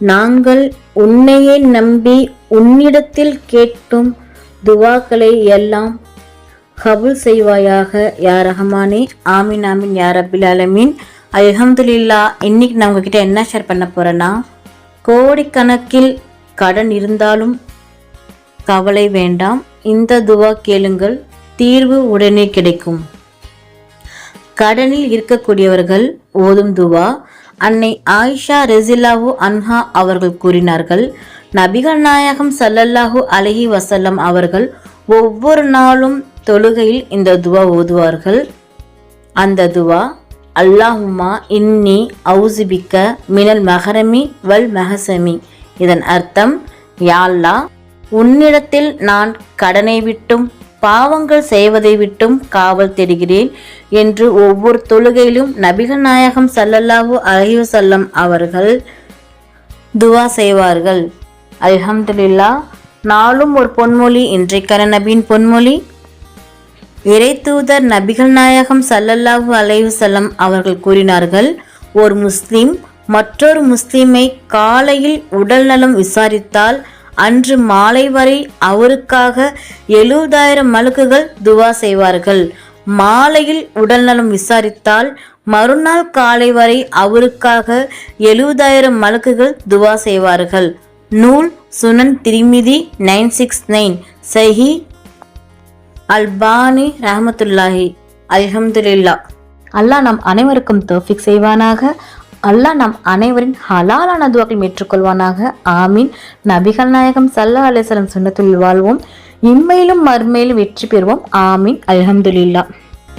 நாங்கள் உன்னையே நம்பி உன்னிடத்தில் கேட்டும் துவாக்களை எல்லாம் கபுல் செய்வாயாக. யா ரஹமானே ஆமீன் ஆமீன் யா ரபில் அலமீன் அல்ஹம்துலில்லா இன்னைக்கு நான் உங்ககிட்ட என்ன ஷேர் பண்ண போகிறேன்னா கோடிக்கணக்கில் கடன் இருந்தாலும் கவலை வேண்டாம். இந்த துவா கேளுங்கள் தீர்வு உடனே கிடைக்கும். கடனில் இருக்கக்கூடியவர்கள் ஓதும் துவா. அன்னை ஆயிஷா ரெசில்லாஹு அன்ஹா அவர்கள் கூறினார்கள் நபிகள் நாயகம் சல்லல்லாஹு அலஹி வசல்லம் அவர்கள் ஒவ்வொரு நாளும் தொழுகையில் இந்த துவா ஓதுவார்கள். அந்த துவா அல்லாஹுமா இன்னி அவுசிபிக்க மினல் மஹரமி வல் மஹசமி இதன் அர்த்தம் யாழ்லா உன்னிடத்தில் நான் கடனை விட்டும் பாவங்கள் செய்வதை விட்டும் காவல் தேடுகிறேன் என்று ஒவ்வொரு தொழுகையிலும் நபிகள் நாயகம் சல்லல்லாஹு அலைஹி செல்லம் அவர்கள் துவா செய்வார்கள். அல்ஹம்துலில்லா நாளும் ஒரு பொன்மொழி இன்றைக்கான நபியின் பொன்மொழி. இறை தூதர் நபிகள் நாயகம் சல்லல்லாஹு அலைவு செல்லம் அவர்கள் கூறினார்கள் ஒரு முஸ்லிம் மற்றொரு முஸ்லிமை காலையில் உடல் நலம் விசாரித்தால் அன்று மாலை வரை அவருக்காக எழுபதாயிரம் மலுக்குகள் துவா செய்வார்கள். மாலையில் உடல்நலம் விசாரித்தால் மறுநாள் காலை வரை அவருக்காக எழுபதாயிரம் மலக்குகள் துவா செய்வார்கள். நூல் Sunan Tirmidhi nine six nine சஹி அல்பானி ரஹமத்துல்லாஹி. அல்ஹம்துல்லா அல்லாஹ் நம் அனைவருக்கும் தோஃபிக் செய்வானாக. அல்லாஹ் நம் அனைவரின் ஹலாலான துவாக்கள் ஏற்றுக்கொள்வானாக. ஆமீன். நபிகள் நாயகம் சல்லா அலிஸ்லம் சொன்னத்தில் வாழ்வோம். இம்மையிலும் மறுமையிலும் வெற்றி பெறுவோம். ஆமீன். அலமதுல்லா